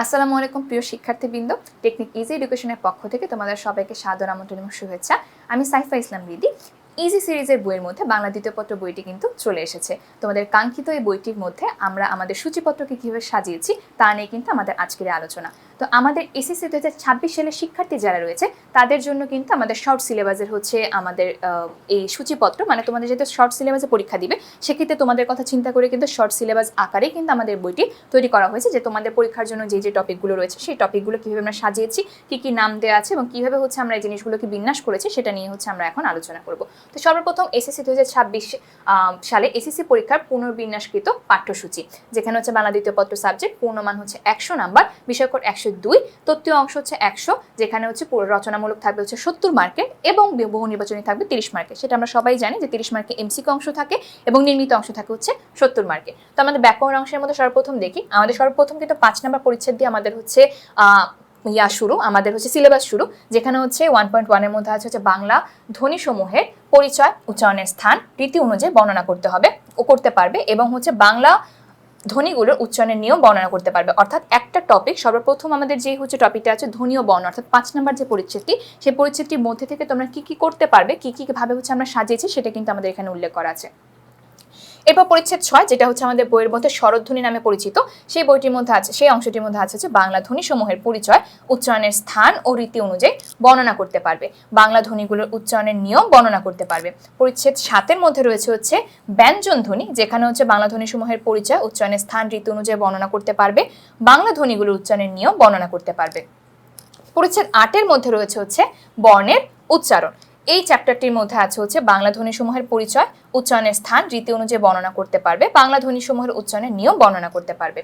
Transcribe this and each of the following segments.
আসসালামু আলাইকুম, প্রিয় শিক্ষার্থীবৃন্দ। টেকনিক ইজি এডুকেশনের পক্ষ থেকে তোমাদের সবাইকে সাদর আমন্ত্রণ এবং শুভেচ্ছা। আমি সাইফা ইসলাম রিদি ইজি সিরিজের বইয়ের মধ্যে বাংলা দ্বিতীয় পত্র বইটি কিন্তু চলে এসেছে। তোমাদের কাঙ্ক্ষিত এই বইটির মধ্যে আমরা আমাদের সূচিপত্রকে কীভাবে সাজিয়েছি, তা নিয়ে কিন্তু আমাদের আজকের আলোচনা। তো আমাদের এসএসসি দু হাজার ছাব্বিশ সালের শিক্ষার্থী যারা রয়েছে, তাদের জন্য কিন্তু আমাদের শর্ট সিলেবাসের হচ্ছে আমাদের এই সূচিপত্র মানে তোমাদের যেহেতু শর্ট সিলেবাসে পরীক্ষা দিবে, সেক্ষেত্রে তোমাদের কথা চিন্তা করে কিন্তু শর্ট সিলেবাস আকারে কিন্তু আমাদের বইটি তৈরি করা হয়েছে, যে তোমাদের পরীক্ষার জন্য যে যে টপিকগুলো রয়েছে, সেই টপিকগুলো কীভাবে আমরা সাজিয়েছি, কী কী নাম দেওয়া আছে এবং কীভাবে হচ্ছে আমরা এই জিনিসগুলোকে বিন্যাস করেছি, সেটা নিয়ে হচ্ছে আমরা এখন আলোচনা করব। তো সর্বপ্রথম এসএসসি দু হাজার ছাব্বিশ সালে এসএসসি পরীক্ষার পুনর্বিন্যাসকৃত পাঠ্যসূচি, যেখানে হচ্ছে বাংলা দ্বিতীয় পত্র সাবজেক্ট পূর্ণমান হচ্ছে একশো নাম্বার, বিষয়কর একশো দুই, তত্ত্বীয় অংশ হচ্ছে একশো, যেখানে হচ্ছে রচনামূলক থাকবে হচ্ছে সত্তর মার্কের এবং বহু নির্বাচনী থাকবে তিরিশ মার্কের সেটা আমরা সবাই জানি যে তিরিশ মার্কে এমসিকে অংশ থাকে এবং নির্মিত অংশ থাকে হচ্ছে সত্তর মার্কে। তো আমাদের ব্যাকরণ অংশের মধ্যে সর্বপ্রথম দেখি। আমাদের সর্বপ্রথম কিন্তু পাঁচ নাম্বার পরিচ্ছেদ দিয়ে আমাদের হচ্ছে ইয়া শুরু, আমাদের হচ্ছে সিলেবাস শুরু, যেখানে হচ্ছে ওয়ান পয়েন্ট ওয়ানের মধ্যে আছে হচ্ছে বাংলা ধ্বনিসমূহের পরিচয় উচ্চারণের স্থান, রীতি অনুযায়ী বর্ণনা করতে হবে ও করতে পারবে এবং হচ্ছে বাংলা ধ্বনিগুলোর উচ্চারণের নিয়ম বর্ণনা করতে পারবে। অর্থাৎ একটা টপিক সর্বপ্রথম আমাদের যে হচ্ছে টপিকটা আছে ধ্বনি ও বর্ণ, অর্থাৎ পাঁচ নাম্বার যে পরিচ্ছেদটি, সেই পরিচ্ছেদটির মধ্যে থেকে তোমরা কি কি করতে পারবে, কি কি ভাবে হচ্ছে আমরা সাজিয়েছি, সেটা কিন্তু আমাদের এখানে উল্লেখ করা আছে। এরপর পরিচ্ছেদ ছয়, যেটা হচ্ছে আমাদের বইয়ের মধ্যে শরধ্বনি নামে পরিচিত, সেই বইটির মধ্যে আছে, সেই অংশটির মধ্যে আছে বাংলা ধ্বনি সমূহের পরিচয়, উচ্চারণের স্থান ও রীতি অনুযায়ী বর্ণনা করতে পারবে। বাংলা ধ্বনিগুলোর উচ্চারণের নিয়ম বর্ণনা করতে পারবে। পরিচ্ছেদ সাতের মধ্যে রয়েছে হচ্ছে ব্যঞ্জন ধ্বনি, যেখানে হচ্ছে বাংলা ধ্বনি সমূহের পরিচয়, উচ্চারণের স্থান, রীতি অনুযায়ী বর্ণনা করতে পারবে। বাংলা ধ্বনিগুলোর উচ্চারণের নিয়ম বর্ণনা করতে পারবে। পরিচ্ছেদ আটের মধ্যে রয়েছে হচ্ছে বর্ণের উচ্চারণ। এই চ্যাপ্টারটির মধ্যে আছে হচ্ছে বাংলা ধ্বনিসমূহের পরিচয় উচ্চারণের স্থান, রীতি অনুযায়ী বর্ণনা করতে পারবে, বাংলা ধ্বনিসমূহের উচ্চারণের নিয়ম বর্ণনা করতে পারবে।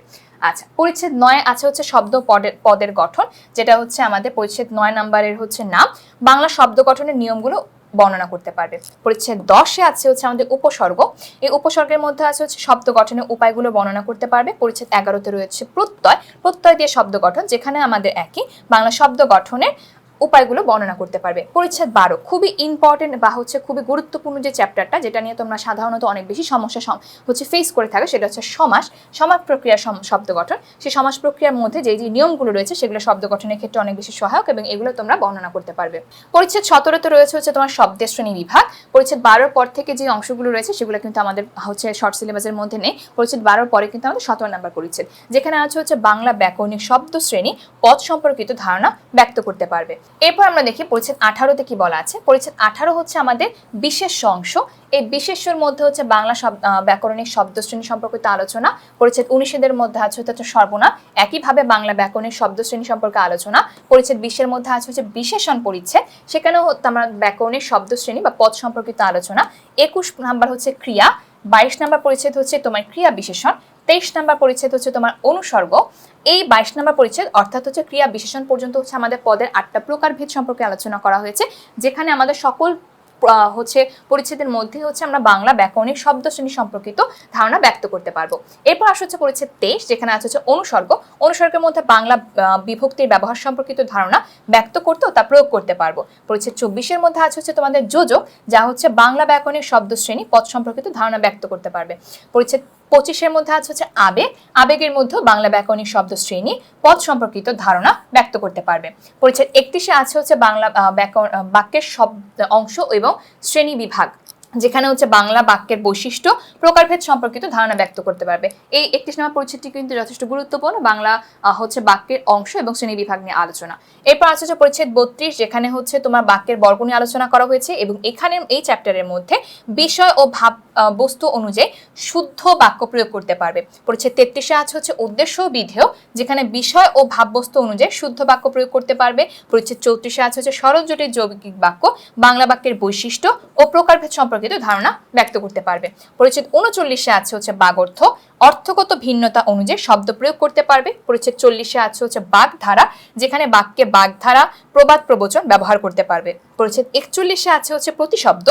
আচ্ছা পরিচ্ছেদ নয় আছে হচ্ছে শব্দ পদের পদের গঠন, যেটা হচ্ছে আমাদের পরিচ্ছেদ নয় নাম্বারের হচ্ছে নাম। বাংলা শব্দ গঠনের নিয়মগুলো বর্ণনা করতে পারবে। পরিচ্ছেদ দশে আছে হচ্ছে আমাদের উপসর্গ। এই উপসর্গের মধ্যে আছে হচ্ছে শব্দ গঠনের উপায়গুলো বর্ণনা করতে পারবে। পরিচ্ছেদ এগারোতে রয়েছে প্রত্যয়। প্রত্যয় দিয়ে শব্দ গঠন, যেখানে আমাদের একই। বাংলা শব্দ গঠনের উপায়গুলো বর্ণনা করতে পারবে। পরিচ্ছেদ বারো, খুবই ইম্পর্টেন্ট বা হচ্ছে খুবই গুরুত্বপূর্ণ যে চ্যাপ্টারটা যেটা নিয়ে তোমরা সাধারণত অনেক বেশি সমস্যা সম- হচ্ছে ফেস করে থাকে, সেটা হচ্ছে সমাস সমাজ প্রক্রিয়ার শব্দ গঠন। সেই সমাজ প্রক্রিয়ার মধ্যে যে যে নিয়মগুলো রয়েছে, সেগুলো শব্দ গঠনের ক্ষেত্রে অনেক বেশি সহায়ক এবং এগুলো তোমরা বর্ণনা করতে পারবে। পরিচ্ছেদ সতেরোতে রয়েছে হচ্ছে তোমার শব্দের শ্রেণি বিভাগ। পরিচ্ছেদ বারোর পর থেকে যে অংশগুলো রয়েছে, সেগুলো কিন্তু আমাদের হচ্ছে শর্ট সিলেবাসের মধ্যে নেই। পরিচ্ছেদ বারোর পরে কিন্তু আমাদের সতেরো নাম্বার পরিচ্ছেদ, যেখানে আছে হচ্ছে বাংলা ব্যাকরণিক শব্দ শ্রেণি, পদ সম্পর্কিত ধারণা ব্যক্ত করতে পারবে। এরপর আমরা দেখি পরিচ্ছেদ আঠারোতে কি বলা আছে? পরিচ্ছেদ আঠারো হচ্ছে আমাদের বিশেষ অংশ। এই বিশেষ্যর মধ্যে হচ্ছে বাংলা ব্যাকরণিক শব্দ শ্রেণি সম্পর্কিত আলোচনা। পরিচ্ছেদ উনিশেদের মধ্যে আছে হচ্ছে সর্বনাম। একইভাবে বাংলা ব্যাকরণিক শব্দ শ্রেণি সম্পর্কে আলোচনা। পরিচ্ছেদ বিশের মধ্যে আছে হচ্ছে বিশেষণ পরিচ্ছেদ। সেখানেও আমরা ব্যাকরণিক শব্দ শ্রেণি বা পদ সম্পর্কিত আলোচনা। একুশ নাম্বার হচ্ছে ক্রিয়া। বাইশ নাম্বার পরিচ্ছেদ হচ্ছে তোমার ক্রিয়া বিশেষণ। তেইশ নাম্বার পরিচ্ছেদ হচ্ছে তোমার অনুসর্গ। এই বাইশ নাম্বার পরিচ্ছেদ অর্থাৎ হচ্ছে ক্রিয়া বিশেষণ পর্যন্ত হচ্ছে আমাদের পদের আটটা প্রকারভেদ সম্পর্কে আলোচনা করা হয়েছে, যেখানে আমাদের সকল হচ্ছে পরিচ্ছেদের মধ্যে হচ্ছে আমরা বাংলা ব্যাকরণিক শব্দ শ্রেণি সম্পর্কিত ধারণা ব্যক্ত করতে পারব। এরপর আসে হচ্ছে পরিচ্ছেদ তেইশ, যেখানে আছে হচ্ছে অনুসর্গ। অনুসর্গের মধ্যে বাংলা বিভক্তির ব্যবহার সম্পর্কিত ধারণা ব্যক্ত করতে ও তা প্রয়োগ করতে পারব। পরিচ্ছেদ চব্বিশের মধ্যে আছে হচ্ছে তোমাদের যোজক, যা হচ্ছে বাংলা ব্যাকরণিক শব্দ শ্রেণি পদ সম্পর্কিত ধারণা ব্যক্ত করতে পারবে। পরিচ্ছেদ পঁচিশের মধ্যে আছে হচ্ছে আবেগ। আবেগের মধ্যেও বাংলা ব্যাকরণিক শব্দ শ্রেণি পদ সম্পর্কিত ধারণা ব্যক্ত করতে পারবে। পরিচ্ছেদ একত্রিশে আছে হচ্ছে বাংলা ব্যাকরণ বাক্যের শব্দ, অংশ এবং শ্রেণি বিভাগ। যেখানে হচ্ছে বাংলা বাক্যের বৈশিষ্ট্য, প্রকারভেদ সম্পর্কিত ধারণা ব্যক্ত করতে পারবে। এই একত্রিশ নম্বর পরিচ্ছেদটি কিন্তু যথেষ্ট গুরুত্বপূর্ণ বাংলা হচ্ছে বাক্যের অংশ এবং শ্রেণি বিভাগ নিয়ে আলোচনা। এরপর আছে হচ্ছে পরিচ্ছেদ বত্রিশ, যেখানে হচ্ছে তোমার বাক্যের বর্গ নিয়ে আলোচনা করা হয়েছে এবং এখানে এই চ্যাপ্টারের মধ্যে বিষয় ও ভাব বস্তু অনুযায়ী শুদ্ধ বাক্য প্রয়োগ করতে পারবে। পরিচ্ছেদ তেত্রিশে আছে হচ্ছে উদ্দেশ্য বিধেয়, যেখানে বিষয় ও ভাববস্তু অনুযায়ী শুদ্ধ বাক্য প্রয়োগ করতে পারবে। পরিচ্ছেদ চৌত্রিশে আছে হচ্ছে সরল জটিল যৌগিক বাক্য, বাংলা বাক্যের বৈশিষ্ট্য ও প্রকারভেদ সম্পর্কিত ধারণা ব্যক্ত করতে পারবে। পরিচ্ছেদ উনচল্লিশে আছে হচ্ছে বাগর্থ অর্থগত ভিন্নতা অনুযায়ী শব্দ প্রয়োগ করতে পারবে। পরিচ্ছেদ চল্লিশে আছে হচ্ছে বাগধারা যেখানে বাক্যে বাগধারা প্রবাদ প্রবচন ব্যবহার করতে পারবে। পরিচ্ছেদ একচল্লিশে আছে হচ্ছে প্রতিশব্দ।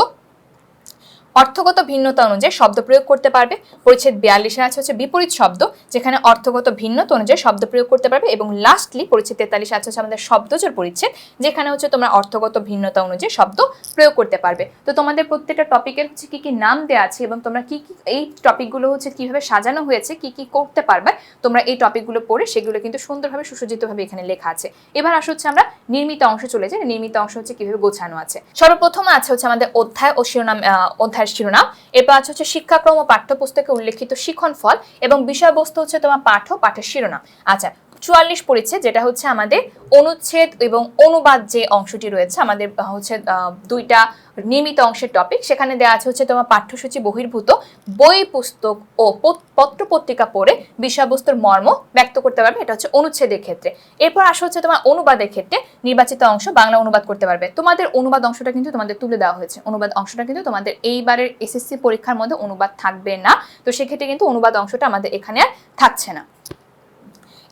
অর্থগত ভিন্নতা অনুযায়ী শব্দ প্রয়োগ করতে পারবে। পরিচ্ছেদ বিয়াল্লিশে আছে হচ্ছে বিপরীত শব্দ যেখানে অর্থগত ভিন্নতা অনুযায়ী শব্দ প্রয়োগ করতে পারবে এবং লাস্টলি পরিচ্ছেদ তেতাল্লিশে আছে হচ্ছে আমাদের শব্দজোর পরিচ্ছেদ যেখানে হচ্ছে তোমরা অর্থগত ভিন্নতা অনুযায়ী শব্দ প্রয়োগ করতে পারবে। তো তোমাদের প্রত্যেকটা টপিকের হচ্ছে কি কি নাম দেওয়া আছে এবং তোমরা কি কি এই টপিকগুলো হচ্ছে কীভাবে সাজানো হয়েছে কি কি করতে পারবে তোমরা এই টপিকগুলো পড়ে সেগুলো কিন্তু সুন্দরভাবে সুসজ্জিতভাবে এখানে লেখা আছে। এবার আসা হচ্ছে আমরা নির্মিত অংশ চলে যাই নির্মিত অংশ হচ্ছে কীভাবে গোছানো আছে। সর্বপ্রথম আছে হচ্ছে আমাদের অধ্যায় ও শিরোনাম আহ, শিরোনাম। এরপর আছে হচ্ছে শিক্ষাক্রম ও পাঠ্যপুস্তকে উল্লেখিত শিক্ষণ ফল এবং বিষয়বস্তু হচ্ছে তোমার পাঠ ও পাঠের শিরোনাম। আচ্ছা চুয়াল্লিশ পরিচ্ছেদ যেটা হচ্ছে আমাদের অনুচ্ছেদ এবং অনুবাদ যে অংশটি রয়েছে, আমাদের হচ্ছে দুইটা নিয়মিত অংশের টপিক সেখানে দেওয়া আছে হচ্ছে তোমার পাঠ্যসূচি বহির্ভূত, বই, পুস্তক ও পত- পত্র পত্রিকা পড়ে বিষয়বস্তুর মর্ম ব্যক্ত করতে পারবে, এটা হচ্ছে অনুচ্ছেদের ক্ষেত্রে। এরপর আসা হচ্ছে তোমার অনুবাদের ক্ষেত্রে নির্বাচিত অংশ, বাংলা অনুবাদ করতে পারবে। তোমাদের অনুবাদ অংশটা কিন্তু তোমাদের তুলে দেওয়া হয়েছে। অনুবাদ অংশটা কিন্তু তোমাদের এইবারের এসএসসি পরীক্ষার মধ্যে অনুবাদ থাকবে না, তো সেক্ষেত্রে কিন্তু অনুবাদ অংশটা আমাদের এখানে আর থাকছে না।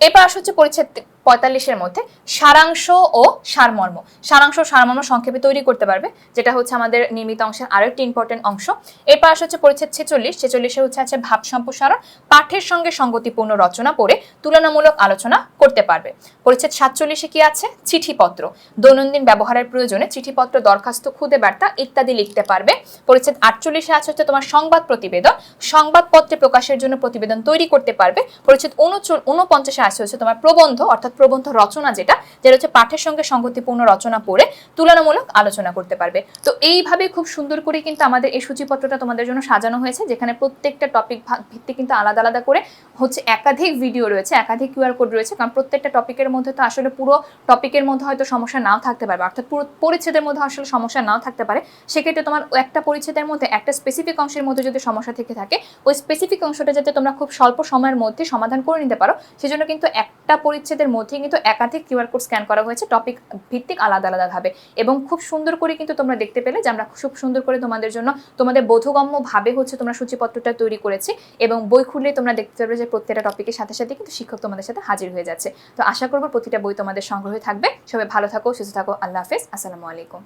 এরপর আসা হচ্ছে পরিচ্ছেদ পঁয়তাল্লিশের মধ্যে সারাংশ ও সারমর্ম। সারাংশ সারমর্ম সংক্ষেপে তৈরি করতে পারবে, যেটা হচ্ছে আমাদের নিয়মিত অংশের আরও একটি ইম্পর্টেন্ট অংশ। এরপর আসা হচ্ছে পরিচ্ছেদ ছেচল্লিশ, ছেচল্লিশে হচ্ছে আছে ভাব সম্প্রসারণ। পাঠের সঙ্গে সঙ্গতিপূর্ণ রচনা পড়ে তুলনামূলক আলোচনা করতে পারবে। পরিচ্ছেদ সাতচল্লিশে কি আছে? চিঠিপত্র। দৈনন্দিন ব্যবহারের প্রয়োজনে চিঠিপত্র দরখাস্ত, খুদে বার্তা ইত্যাদি লিখতে পারবে। পরিচ্ছেদ আটচল্লিশে আছে হচ্ছে তোমার সংবাদ প্রতিবেদন। সংবাদপত্রে প্রকাশের জন্য প্রতিবেদন তৈরি করতে পারবে। পরিচ্ছেদ উনচল উনপঞ্চাশে আছে হচ্ছে তোমার প্রবন্ধ, অর্থাৎ প্রবন্ধ রচনা যেটা যেটা হচ্ছে পাঠের সঙ্গে সঙ্গতিপূর্ণ রচনা পড়ে তুলনামূলক আলোচনা করতে পারবে। তো এইভাবে খুব সুন্দর করে কিন্তু আমাদের এই সূচিপত্রটা তোমাদের জন্য সাজানো হয়েছে, যেখানে প্রত্যেকটা টপিক ভিত্তি কিন্তু আলাদা আলাদা করে হচ্ছে একাধিক ভিডিও রয়েছে, একাধিক কিউআর কোড রয়েছে, কারণ প্রত্যেকটা টপিকের মধ্যে তো আসলে পুরো টপিকের মধ্যে হয়তো সমস্যা নাও থাকতে পারবে, অর্থাৎ পুরো পরিচ্ছেদের মধ্যে আসলে সমস্যা নাও থাকতে পারে। সেক্ষেত্রে তোমার একটা পরিচ্ছেদের মধ্যে একটা স্পেসিফিক অংশের মধ্যে যদি সমস্যা থেকে থাকে, ওই স্পেসিফিক অংশটা যাতে তোমরা খুব স্বল্প সময়ের মধ্যে সমাধান করে নিতে পারো, সেজন্য কিন্তু একটা পরিচ্ছেদের মধ্যে কিন্তু একাধিক কিউআর কোড স্ক্যান করা হয়েছে, টপিক ভিত্তিক আলাদা আলাদাভাবে এবং খুব সুন্দর করে কিন্তু তোমরা দেখতে পেলে যে আমরা খুব সুন্দর করে তোমাদের জন্য তোমাদের বোধগম্যভাবে হচ্ছে তোমরা সূচিপত্রটা তৈরি করেছি এবং বই খুললে তোমরা দেখতে পারবে যে প্রত্যেকটা টপিকের সাথে সাথে কিন্তু শিক্ষক তোমাদের সাথে হাজির হয়ে যাচ্ছে। তো আশা করব প্রতিটা বই তোমাদের সংগ্রহে থাকবে। সবাই ভালো থাকো, সুস্থ থাকো, আল্লাহ হাফেজ, আসসালামু আলাইকুম।